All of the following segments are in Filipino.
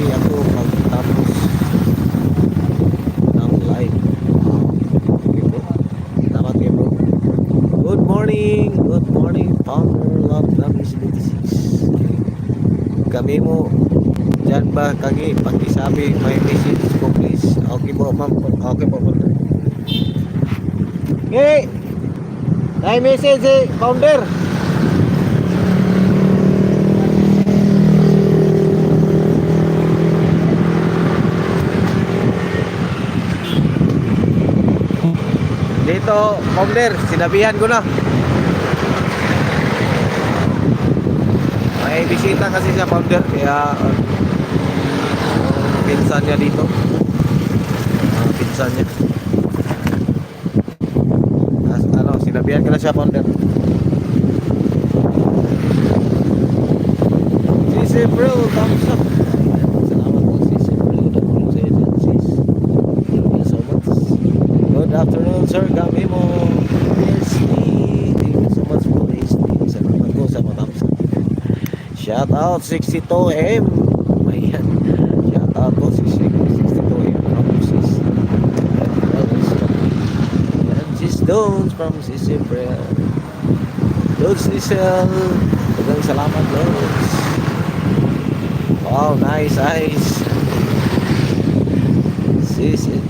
nanti aku pagtapos ng live. Okay bro selamat good morning. Good morning founder love kami mo ba kagi pagi sabi may message ko please okay po ma'am okay po founder hey. may message si founder. Dito, founder, sinabihan ko na. May bisita kasi siya founder kaya uh, pinsan niya dito. Ang pinsan niya. As, ano, sinabihan ko na siya founder. Sisi bro, sir. Kami mo. PSD. Thank you so much po PSD. Salamat po sa up. Shout out 62M. Ayan. Shout out po 62M from Sis. Ayan, Sis Dones from Sis April. Lods Lisel. Magang salamat Lods. Wow, nice eyes. Sis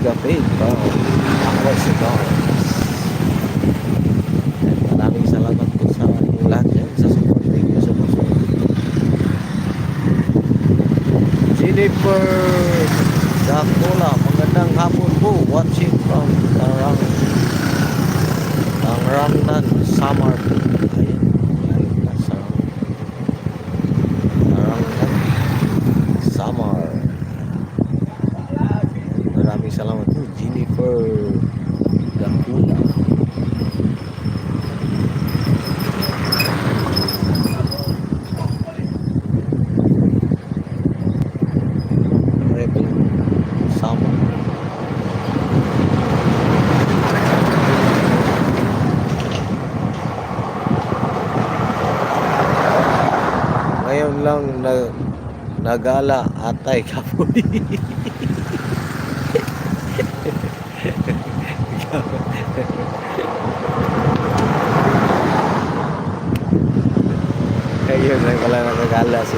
Wow. Ako si Dones. Ayan, Maraming salamat po sa inyong lahat yan sa support. You so much. Jennifer Dacola, magandang hapon po. Watching from Tarang Tarangnan, Samar. Ayan, ayan na sa Tarangnan, Samar. Maraming salamat po, Jennifer Dacola. Rebel Samar. Lang na nagala atay kapoy. Ngayon lang pala nagagala si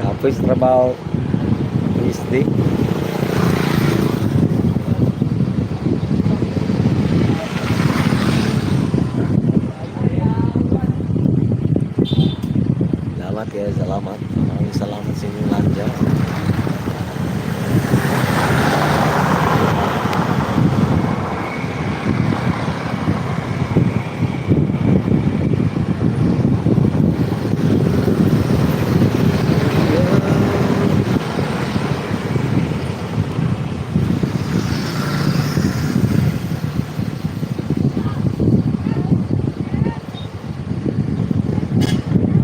Kapos trabaho Tuesday. Salamat kaya salamat. Maraming salamat sa inyo lahat dyan.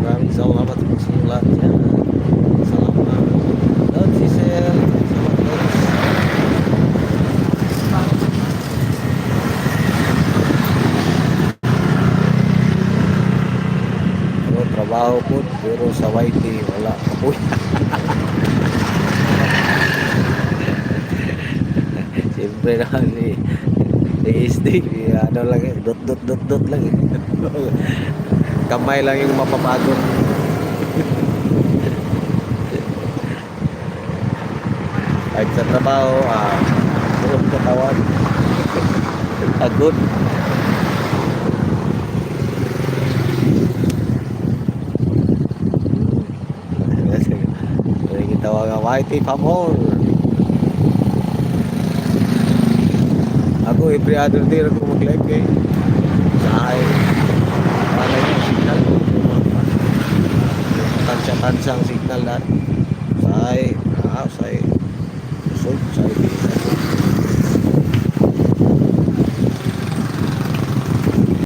Maraming salamat po sa inyo lahat dyan. Salamat. Lord, si Sir. Salamat, Lord. Pero trabaho po, pero sa YT wala po. Siyempre naman ni ASD, ano lang eh, dot dot dot dot lang eh. Kamay lang yung mapapagod. Kahit sa trabaho, ah, puro katawan. Pagod. IT Famor ako every other day ako mag live eh. Sa ay para yung signal. Tansya-tansya ang signal lahat. Sa ay ah, house ay susod